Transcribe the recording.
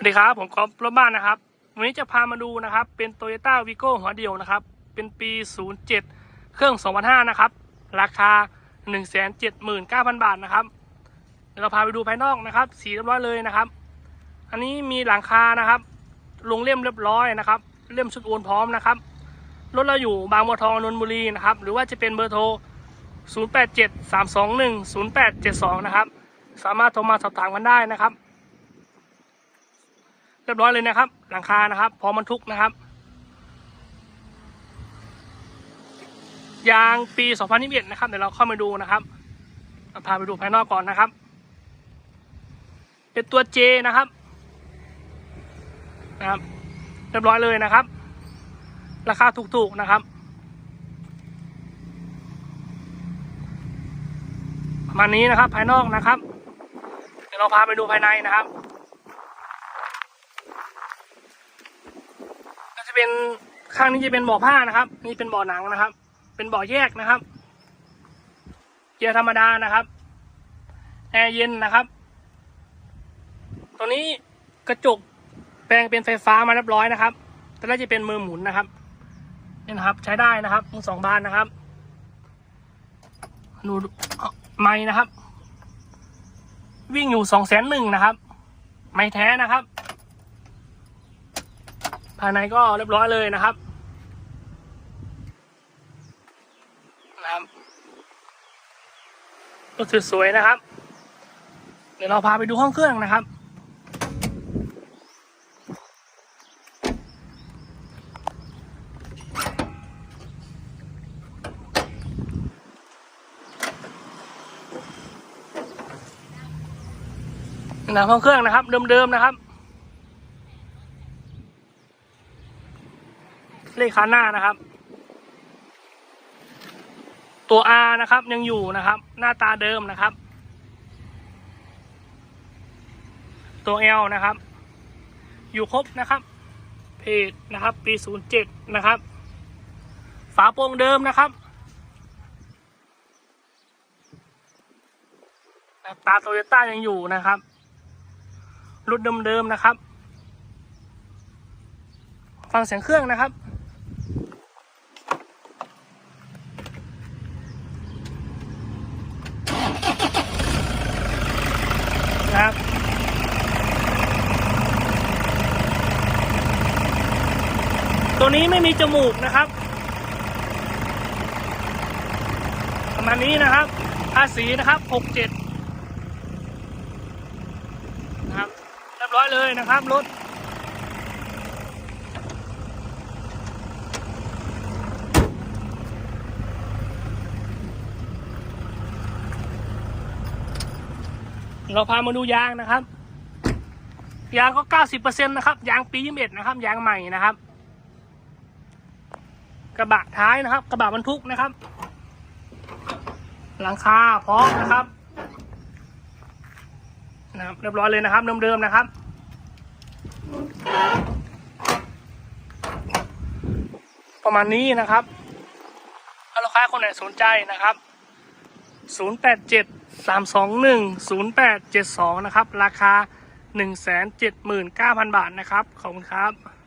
สวัสดีครับผมกอล์ฟรถบ้านนะครับ วันนี้จะพามาดูนะครับ เป็น t o y ยต้าวีโก้หัวเดียวนะครับ เป็นปี 07 เครื่อง 2005 นะครับ ราคา 179,000 บาทนะครับเดี๋ยวเราพาไปดูภายนอกนะครับ สีเรียบร้อยเลยนะครับ อันนี้มีหลังคานะครับ ลงเล่มเรียบร้อยนะครับ เล่มชุดโอนพร้อมนะครับ รถเราอยู่บางบัวทองนนทบุรีนะครับ หรือว่าจะเป็นเบอร์โทร 087 321 0872 นะครับ สามารถโทรมาสอบถามกันได้นะครับ รียบร้อยเลยนะครับ หลังคานะครับ พร้อมบรรทุกนะครับ ยางปี2021นะครับเดี๋ยวเราเข้ามาดูนะครับพาไปดูภายนอกก่อนนะครับ เป็นตัว J นะครับนะครับเรียบร้อยเลยนะครับ ราคาถูกๆนะครับประมาณนี้นะครับ ภายนอกนะครับ เดี๋ยวเราพาไปดูภายในนะครับ ก็จะ เป็นข้างนี้จะเป็นบ่อผ้านะครับ นี่เป็นบ่อหนังนะครับ เป็นบ่อแยกนะครับ เกียร์ธรรมดานะครับแอร์เย็นนะครับตัวนี้กระจกแปลงเป็นไฟฟ้ามาเรียบร้อยนะครับแต่น่าจะเป็นมือหมุนนะครับนี่นะครับ ใช้ได้นะครับทั้งสองบานนะครับดูไม้นะครับ วิ่งอยู่สองแสนหนึ่งนะครับ ไม้แท้นะครับ ภายในก็เรียบร้อยเลยนะครับนะครับรถสวยๆนะครับ เดี๋ยวเราพาไปดูห้องเครื่องนะครับนังห้องเครื่องนะครับ เดิมๆนะครับ เลขคันหน้านะครับ ตัว R นะครับยังอยู่นะครับ หน้าตาเดิมนะครับ ตัว L นะครับ อยู่ครบนะครับ เพจนะครับ ปี 07 นะครับ ฝาโปร่งเดิมนะครับตาโตโยต้ายังอยู่นะครับรุ่นเดิมๆนะครับ ฟังเสียงเครื่องนะครับนะครับ ตัวนี้ไม่มีจมูกนะครับ ประมาณนี้นะครับภาษีนะครับ67นะครับเรียบร้อยเลยนะครับรถเราพามาดูยางนะครับ ยางก็เก้าสิบเปอร์เซ็นต์นะครับ ยางปียี่สิบเอ็ดนะครับ ยางใหม่นะครับ กระบะท้ายนะครับ กระบะบรรทุกนะครับ หลังคาพร้อมนะครับนะครับ เรียบร้อยเลยนะครับเดิมๆนะครับ ประมาณนี้นะครับถ้าลูกค้าคนไหนสนใจนะครับ 087 321 0872 นะครับ ราคา 179,000 บาทนะครับ ขอบคุณครับ